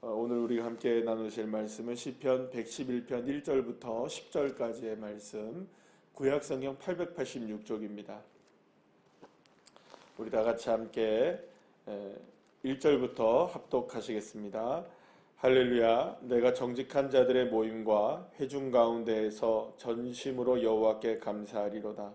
어, 오늘 우리가 함께 나누실 말씀은 시편 111편 1절부터 10절까지의 말씀 구약 성경 886쪽입니다. 우리 다 같이 함께 1절부터 합독하시겠습니다. 할렐루야 내가 정직한 자들의 모임과 회중 가운데에서 전심으로 여호와께 감사하리로다.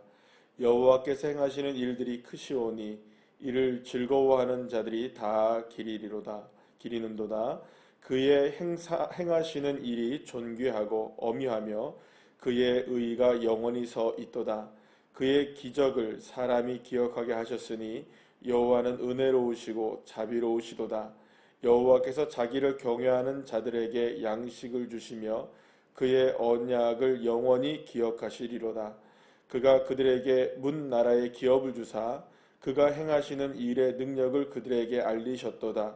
여호와께서 행하시는 일들이 크시오니 이를 즐거워하는 자들이 다 기리리로다. 기리는도다. 그의 행사, 행하시는 일이 존귀하고 어미하며 그의 의가 영원히 서 있도다. 그의 기적을 사람이 기억하게 하셨으니 여호와는 은혜로우시고 자비로우시도다. 여호와께서 자기를 경외하는 자들에게 양식을 주시며 그의 언약을 영원히 기억하시리로다. 그가 그들에게 문 나라의 기업을 주사 그가 행하시는 일의 능력을 그들에게 알리셨도다.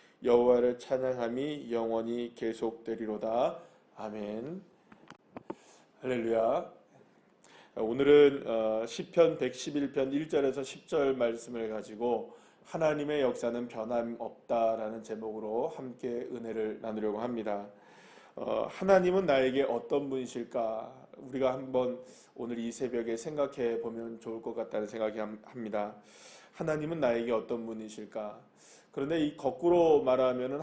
여호와를 찬양함이 영원히 계속되리로다. 아멘. 할렐루야. 오늘은 어, 시편 111편 1절에서 10절 말씀을 가지고 하나님의 역사는 변함없다라는 제목으로 함께 은혜를 나누려고 합니다. 어, 하나님은 나에게 어떤 분이실까? 우리가 한번 오늘 이 새벽에 생각해 보면 좋을 것 같다는 생각이 합니다. 하나님은 나에게 어떤 분이실까? 그런데 이 거꾸로 말하면은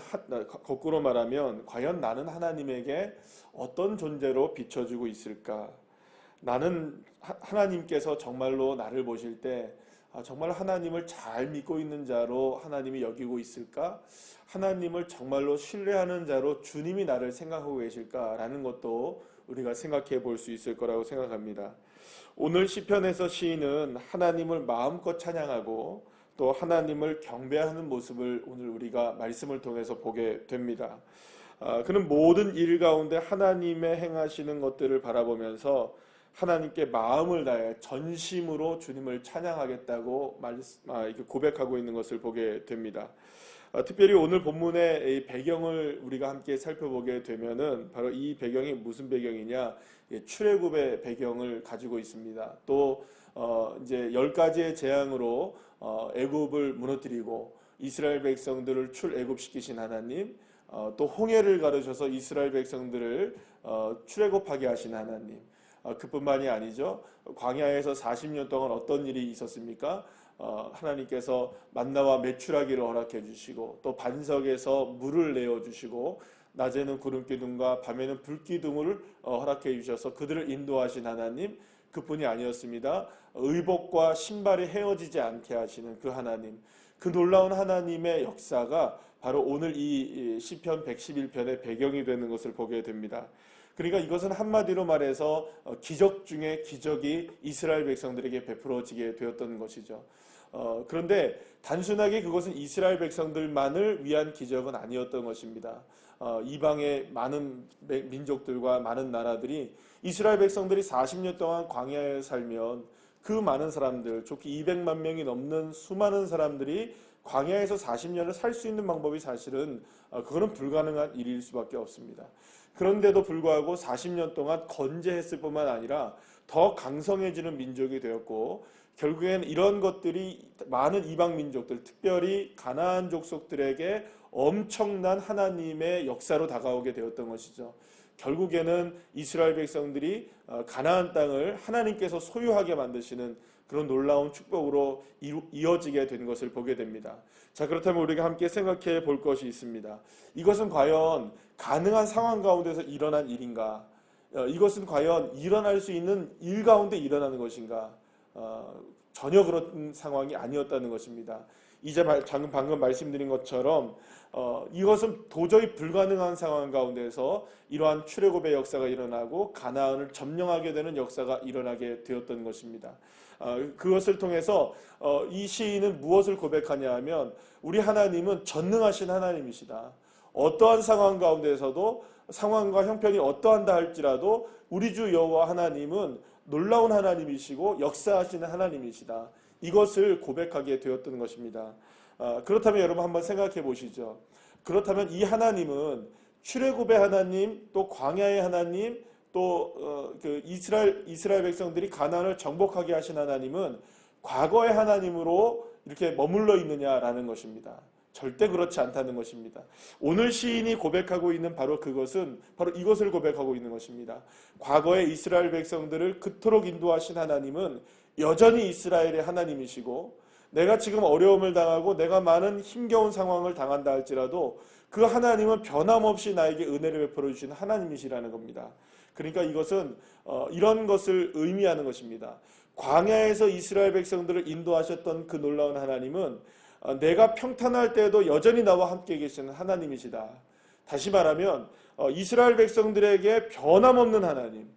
거꾸로 말하면 과연 나는 하나님에게 어떤 존재로 비춰주고 있을까? 나는 하나님께서 정말로 나를 보실 때 아, 정말 하나님을 잘 믿고 있는 자로 하나님이 여기고 있을까? 하나님을 정말로 신뢰하는 자로 주님이 나를 생각하고 계실까라는 것도 우리가 생각해 볼 수 있을 거라고 생각합니다. 오늘 시편에서 시인은 하나님을 마음껏 찬양하고 또 하나님을 경배하는 모습을 오늘 우리가 말씀을 통해서 보게 됩니다. 아, 그는 모든 일 가운데 하나님의 행하시는 것들을 바라보면서 하나님께 마음을 다해 전심으로 주님을 찬양하겠다고 말, 아, 고백하고 있는 것을 보게 됩니다. 아, 특별히 오늘 본문의 배경을 우리가 함께 살펴보게 되면은 바로 이 배경이 무슨 배경이냐? 예, 출애굽의 배경을 가지고 있습니다. 또 어, 이제 열 가지의 재앙으로 어, 애굽을 무너뜨리고 이스라엘 백성들을 출애굽시키신 하나님, 어, 또 홍해를 가르셔서 이스라엘 백성들을 어, 출애굽하게 하신 하나님. 어, 그뿐만이 아니죠. 광야에서 40년 동안 어떤 일이 있었습니까? 어, 하나님께서 만나와 매출하기를 허락해 주시고 또 반석에서 물을 내어 주시고 낮에는 구름 기둥과 밤에는 불 기둥을 어, 허락해 주셔서 그들을 인도하신 하나님 그뿐이 아니었습니다. 의복과 신발이 헤어지지 않게 하시는 그 하나님 그 놀라운 하나님의 역사가 바로 오늘 이 시편 111편의 배경이 되는 것을 보게 됩니다. 그러니까 이것은 한마디로 말해서 어, 기적 중에 기적이 이스라엘 백성들에게 베풀어지게 되었던 것이죠. 어, 그런데 단순하게 그것은 이스라엘 백성들만을 위한 기적은 아니었던 것입니다. 어, 이방의 많은 민족들과 많은 나라들이 이스라엘 백성들이 40년 동안 광야에 살면 그 많은 사람들, 좋게 200만 명이 넘는 수많은 사람들이 광야에서 40년을 살 수 있는 방법이 사실은 어, 그거는 불가능한 일일 수밖에 없습니다. 그런데도 불구하고 40년 동안 건재했을 뿐만 아니라 더 강성해지는 민족이 되었고 결국엔 이런 것들이 많은 이방 민족들, 특별히 가나안 족속들에게 엄청난 하나님의 역사로 다가오게 되었던 것이죠. 결국에는 이스라엘 백성들이 어, 가나안 땅을 하나님께서 소유하게 만드시는 그런 놀라운 축복으로 이어지게 된 것을 보게 됩니다. 자, 그렇다면 우리가 함께 생각해 볼 것이 있습니다. 이것은 과연 가능한 상황 가운데서 일어난 일인가? 어, 이것은 과연 일어날 수 있는 일 가운데 일어나는 것인가? 어, 전혀 그런 상황이 아니었다는 것입니다. 이제 방금, 방금 말씀드린 것처럼 어, 이것은 도저히 불가능한 상황 가운데서 이러한 출애굽의 역사가 일어나고 가나안을 점령하게 되는 역사가 일어나게 되었던 것입니다. 어, 그것을 통해서 어, 이 시인은 무엇을 고백하냐 하면 우리 하나님은 전능하신 하나님이시다. 어떠한 상황 가운데서도 상황과 형편이 어떠한다 할지라도 우리 주 여호와 하나님은 놀라운 하나님이시고 역사하시는 하나님이시다. 이것을 고백하게 되었던 것입니다. 아, 그렇다면 여러분 한번 생각해 보시죠. 그렇다면 이 하나님은 출애굽의 하나님, 또 광야의 하나님, 또그 이스라엘 이스라엘 백성들이 가나안을 정복하게 하신 하나님은 과거의 하나님으로 이렇게 머물러 있느냐라는 것입니다. 절대 그렇지 않다는 것입니다. 오늘 시인이 고백하고 있는 바로 그것은 바로 이것을 고백하고 있는 것입니다. 과거의 이스라엘 백성들을 그토록 인도하신 하나님은 여전히 이스라엘의 하나님이시고 내가 지금 어려움을 당하고 내가 많은 힘겨운 상황을 당한다 할지라도 그 하나님은 변함없이 나에게 은혜를 베풀어 주시는 하나님이시라는 겁니다. 그러니까 이것은 어, 이런 것을 의미하는 것입니다. 광야에서 이스라엘 백성들을 인도하셨던 그 놀라운 하나님은 어, 내가 평탄할 때에도 여전히 나와 함께 계시는 하나님이시다. 다시 말하면 어, 이스라엘 백성들에게 변함없는 하나님.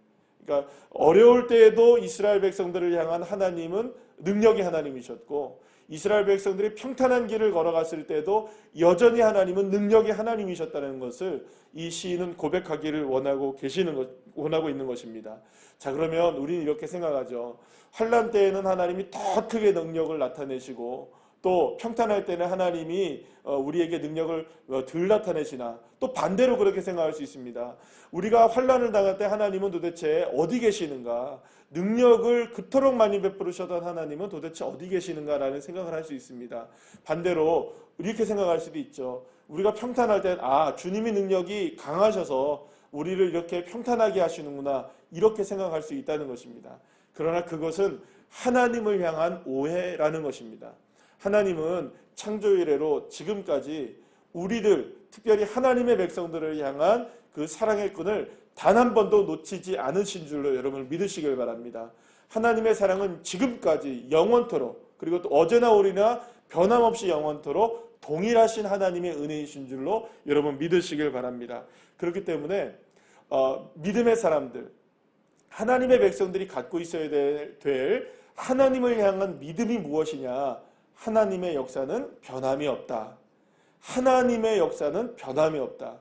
그러니까 어려울 때에도 이스라엘 백성들을 향한 하나님은 능력의 하나님이셨고 이스라엘 백성들이 평탄한 길을 걸어갔을 때도 여전히 하나님은 능력의 하나님이셨다는 것을 이 시인은 고백하기를 원하고 계시는 것, 원하고 있는 것입니다. 자 그러면 우리는 이렇게 생각하죠. 환란 때에는 하나님이 더 크게 능력을 나타내시고 또 평탄할 때는 하나님이 어, 우리에게 능력을 어, 덜 나타내시나 또 반대로 그렇게 생각할 수 있습니다. 우리가 환란을 당할 때 하나님은 도대체 어디 계시는가? 능력을 그토록 많이 베푸르셨던 하나님은 도대체 어디 계시는가라는 생각을 할 수 있습니다. 반대로 이렇게 생각할 수도 있죠. 우리가 평탄할 때 아, 주님의 능력이 강하셔서 우리를 이렇게 평탄하게 하시는구나. 이렇게 생각할 수 있다는 것입니다. 그러나 그것은 하나님을 향한 오해라는 것입니다. 하나님은 창조 이래로 지금까지 우리들 특별히 하나님의 백성들을 향한 그 사랑의 끈을 단 한 번도 놓치지 않으신 줄로 여러분을 믿으시길 바랍니다. 하나님의 사랑은 지금까지 영원토록 그리고 또 어제나 오리나 변함없이 영원토록 동일하신 하나님의 은혜이신 줄로 여러분 믿으시길 바랍니다. 그렇기 때문에 어, 믿음의 사람들 하나님의 백성들이 갖고 있어야 될, 될 하나님을 향한 믿음이 무엇이냐? 하나님의 역사는 변함이 없다. 하나님의 역사는 변함이 없다.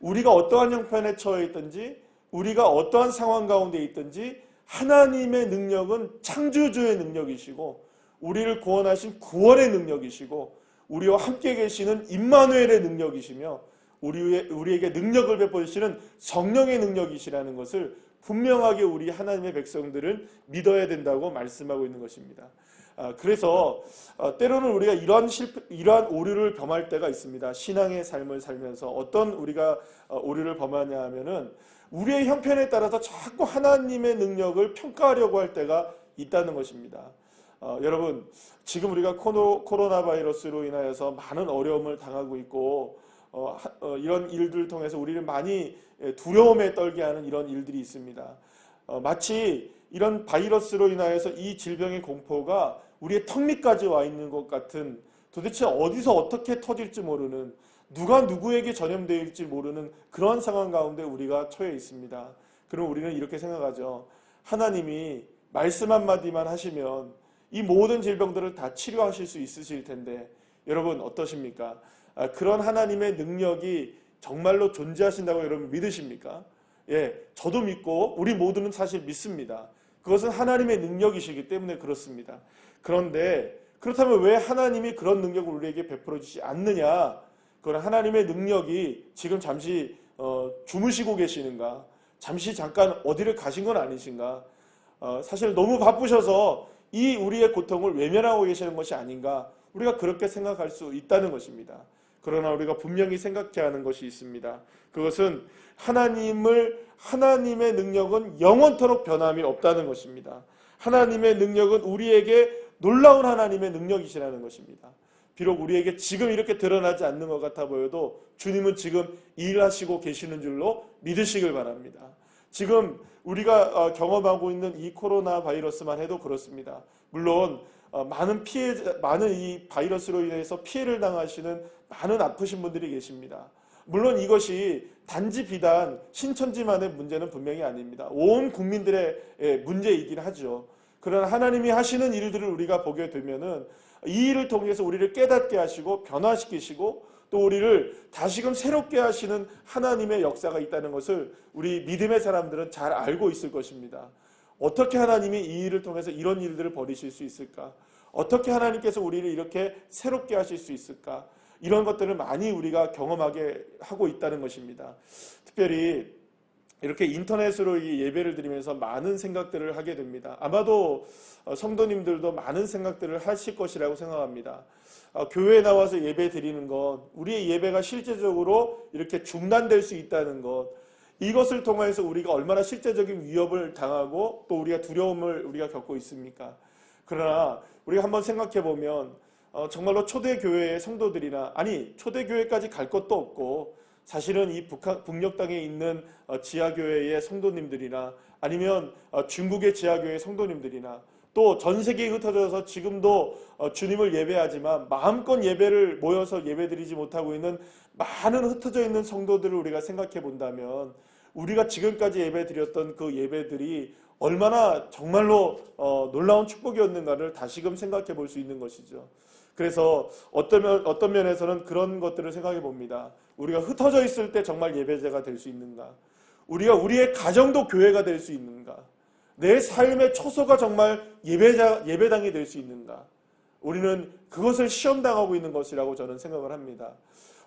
우리가 어떠한 형편에 처해 있든지 우리가 어떠한 상황 가운데 있든지 하나님의 능력은 창조주의 능력이시고 우리를 구원하신 구원의 능력이시고 우리와 함께 계시는 임마누엘의 능력이시며 우리에게 능력을 베푸시는 성령의 능력이시라는 것을 분명하게 우리 하나님의 백성들은 믿어야 된다고 말씀하고 있는 것입니다. 아, 그래서 어, 때로는 우리가 이러한 실패, 이러한 오류를 범할 때가 있습니다. 신앙의 삶을 살면서 어떤 우리가 어, 오류를 범하냐 하면은 우리의 형편에 따라서 자꾸 하나님의 능력을 평가하려고 할 때가 있다는 것입니다. 어, 여러분 지금 우리가 코로, 코로나 바이러스로 인하여서 많은 어려움을 당하고 있고 어, 어, 이런 일들을 통해서 우리를 많이 두려움에 떨게 하는 이런 일들이 있습니다. 어, 마치 이런 바이러스로 인하여서 이 질병의 공포가 우리의 턱 밑까지 와 있는 것 같은 도대체 어디서 어떻게 터질지 모르는 누가 누구에게 전염되어있지 모르는 그런 상황 가운데 우리가 처해 있습니다. 그럼 우리는 이렇게 생각하죠. 하나님이 말씀 한마디만 하시면 이 모든 질병들을 다 치료하실 수 있으실 텐데 여러분 어떠십니까? 아, 그런 하나님의 능력이 정말로 존재하신다고 여러분 믿으십니까? 예, 저도 믿고 우리 모두는 사실 믿습니다. 그것은 하나님의 능력이시기 때문에 그렇습니다. 그런데 그렇다면 왜 하나님이 그런 능력을 우리에게 베풀어 주지 않느냐? 그건 하나님의 능력이 지금 잠시 어, 주무시고 계시는가? 잠시 잠깐 어디를 가신 건 아니신가? 어, 사실 너무 바쁘셔서 이 우리의 고통을 외면하고 계시는 것이 아닌가? 우리가 그렇게 생각할 수 있다는 것입니다. 그러나 우리가 분명히 생각해야 하는 것이 있습니다. 그것은 하나님을 하나님의 능력은 영원토록 변함이 없다는 것입니다. 하나님의 능력은 우리에게 놀라운 하나님의 능력이시라는 것입니다. 비록 우리에게 지금 이렇게 드러나지 않는 것 같아 보여도 주님은 지금 일하시고 계시는 줄로 믿으시길 바랍니다. 지금 우리가 어, 경험하고 있는 이 코로나 바이러스만 해도 그렇습니다. 물론 어, 많은 피해, 많은 이 바이러스로 인해서 피해를 당하시는 많은 아프신 분들이 계십니다. 물론 이것이 단지 비단 신천지만의 문제는 분명히 아닙니다. 온 국민들의 예, 문제이긴 하죠. 그러나 하나님이 하시는 일들을 우리가 보게 되면은 이 일을 통해서 우리를 깨닫게 하시고 변화시키시고 또 우리를 다시금 새롭게 하시는 하나님의 역사가 있다는 것을 우리 믿음의 사람들은 잘 알고 있을 것입니다. 어떻게 하나님이 이 일을 통해서 이런 일들을 벌이실 수 있을까? 어떻게 하나님께서 우리를 이렇게 새롭게 하실 수 있을까? 이런 것들을 많이 우리가 경험하게 하고 있다는 것입니다. 특별히 이렇게 인터넷으로 이 예배를 드리면서 많은 생각들을 하게 됩니다. 아마도 어, 성도님들도 많은 생각들을 하실 것이라고 생각합니다. 어, 교회에 나와서 예배 드리는 것, 우리의 예배가 실제적으로 이렇게 중단될 수 있다는 것, 이것을 통해서 우리가 얼마나 실제적인 위협을 당하고 또 우리가 두려움을 우리가 겪고 있습니까? 그러나 우리가 한번 생각해 보면 어, 정말로 초대교회의 성도들이나 아니 초대교회까지 갈 것도 없고 사실은 이 북한, 북녘 땅에 있는 어, 지하교회의 성도님들이나 아니면 어, 중국의 지하교회 성도님들이나 또 전 세계에 흩어져서 지금도 어, 주님을 예배하지만 마음껏 예배를 모여서 예배드리지 못하고 있는 많은 흩어져 있는 성도들을 우리가 생각해 본다면 우리가 지금까지 예배드렸던 그 예배들이 얼마나 정말로 어, 놀라운 축복이었는가를 다시금 생각해 볼 수 있는 것이죠. 그래서 어떤, 면, 어떤 면에서는 그런 것들을 생각해 봅니다. 우리가 흩어져 있을 때 정말 예배자가 될 수 있는가? 우리가 우리의 가정도 교회가 될 수 있는가? 내 삶의 초소가 정말 예배자, 예배당이 될 수 있는가? 우리는 그것을 시험당하고 있는 것이라고 저는 생각을 합니다.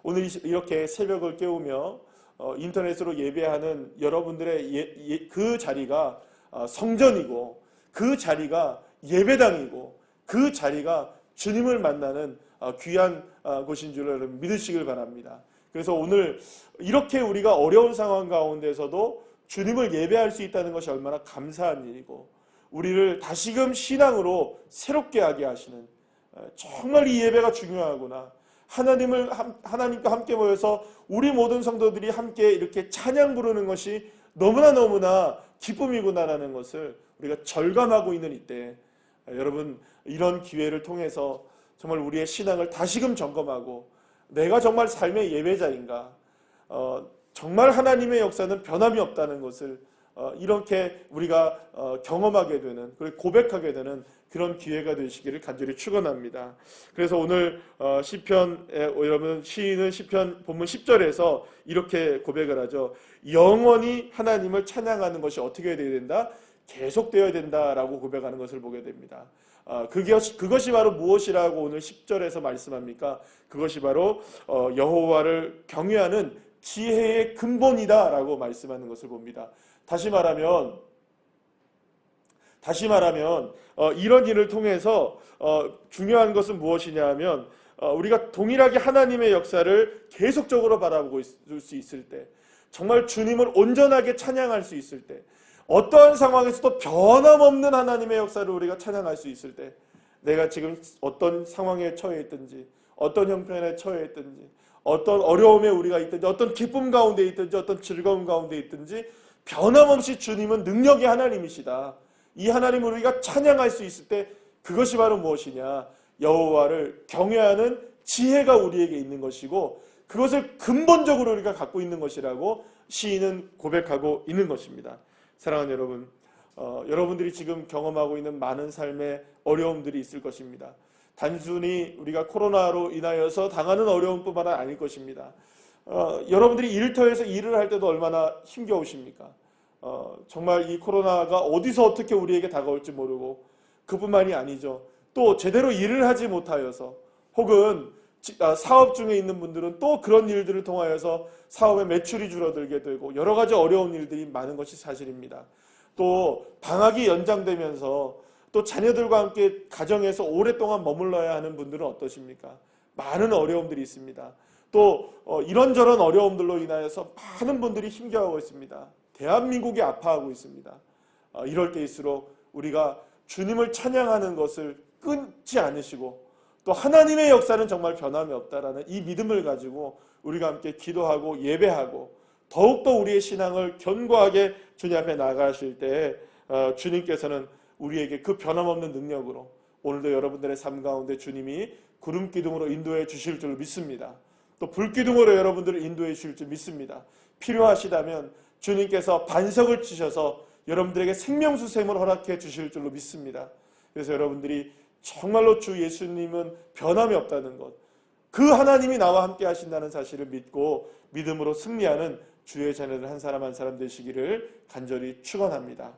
오늘 이렇게 새벽을 깨우며 어, 인터넷으로 예배하는 여러분들의 예, 예, 그 자리가 어, 성전이고 그 자리가 예배당이고 그 자리가 주님을 만나는 어, 귀한 어, 곳인 줄 여러분 믿으시길 바랍니다. 그래서 오늘 이렇게 우리가 어려운 상황 가운데서도 주님을 예배할 수 있다는 것이 얼마나 감사한 일이고 우리를 다시금 신앙으로 새롭게 하게 하시는 어, 정말 이 예배가 중요하구나. 하나님을 하나님과 함께 모여서 우리 모든 성도들이 함께 이렇게 찬양 부르는 것이 너무나 너무나 기쁨이구나라는 것을 우리가 절감하고 있는 이때 여러분 이런 기회를 통해서 정말 우리의 신앙을 다시금 점검하고 내가 정말 삶의 예배자인가 어, 정말 하나님의 역사는 변함이 없다는 것을 어, 이렇게 우리가 어, 경험하게 되는 그리고 고백하게 되는 그런 기회가 되시기를 간절히 축원합니다. 그래서 오늘 어, 시편에 여러분 시인은 시편 본문 10절에서 이렇게 고백을 하죠. 영원히 하나님을 찬양하는 것이 어떻게 되어야 된다? 계속되어야 된다라고 고백하는 것을 보게 됩니다. 어, 그것이, 그것이 바로 무엇이라고 오늘 10절에서 말씀합니까? 그것이 바로 어, 여호와를 경외하는 지혜의 근본이다라고 말씀하는 것을 봅니다. 다시 말하면 다시 말하면 어, 이런 일을 통해서 어, 중요한 것은 무엇이냐 하면 어, 우리가 동일하게 하나님의 역사를 계속적으로 바라보고 있을 수 있을 때 정말 주님을 온전하게 찬양할 수 있을 때 어떠한 상황에서도 변함없는 하나님의 역사를 우리가 찬양할 수 있을 때 내가 지금 어떤 상황에 처해 있든지 어떤 형편에 처해 있든지 어떤 어려움에 우리가 있든지 어떤 기쁨 가운데 있든지 어떤 즐거움 가운데 있든지 변함없이 주님은 능력의 하나님이시다. 이 하나님을 우리가 찬양할 수 있을 때 그것이 바로 무엇이냐? 여호와를 경외하는 지혜가 우리에게 있는 것이고 그것을 근본적으로 우리가 갖고 있는 것이라고 시인은 고백하고 있는 것입니다. 사랑하는 여러분, 어, 여러분들이 지금 경험하고 있는 많은 삶의 어려움들이 있을 것입니다. 단순히 우리가 코로나로 인하여서 당하는 어려움뿐만 아닐 것입니다. 어, 여러분들이 일터에서 일을 할 때도 얼마나 힘겨우십니까? 어, 정말 이 코로나가 어디서 어떻게 우리에게 다가올지 모르고 그뿐만이 아니죠. 또 제대로 일을 하지 못하여서 혹은 아, 사업 중에 있는 분들은 또 그런 일들을 통하여서 사업의 매출이 줄어들게 되고 여러 가지 어려운 일들이 많은 것이 사실입니다. 또 방학이 연장되면서 또 자녀들과 함께 가정에서 오랫동안 머물러야 하는 분들은 어떠십니까? 많은 어려움들이 있습니다. 또 어, 이런저런 어려움들로 인하여서 많은 분들이 힘겨워하고 있습니다. 대한민국이 아파하고 있습니다. 어, 이럴 때일수록 우리가 주님을 찬양하는 것을 끊지 않으시고 또 하나님의 역사는 정말 변함이 없다라는 이 믿음을 가지고 우리가 함께 기도하고 예배하고 더욱더 우리의 신앙을 견고하게 주님 앞에 나가실 때 어, 주님께서는 우리에게 그 변함없는 능력으로 오늘도 여러분들의 삶 가운데 주님이 구름 기둥으로 인도해 주실 줄 믿습니다. 또 불기둥으로 여러분들을 인도해 주실 줄 믿습니다. 필요하시다면 주님께서 반석을 치셔서 여러분들에게 생명수샘을 허락해 주실 줄로 믿습니다. 그래서 여러분들이 정말로 주 예수님은 변함이 없다는 것, 그 하나님이 나와 함께 하신다는 사실을 믿고 믿음으로 승리하는 주의 자녀들 한 사람 한 사람 되시기를 간절히 축원합니다.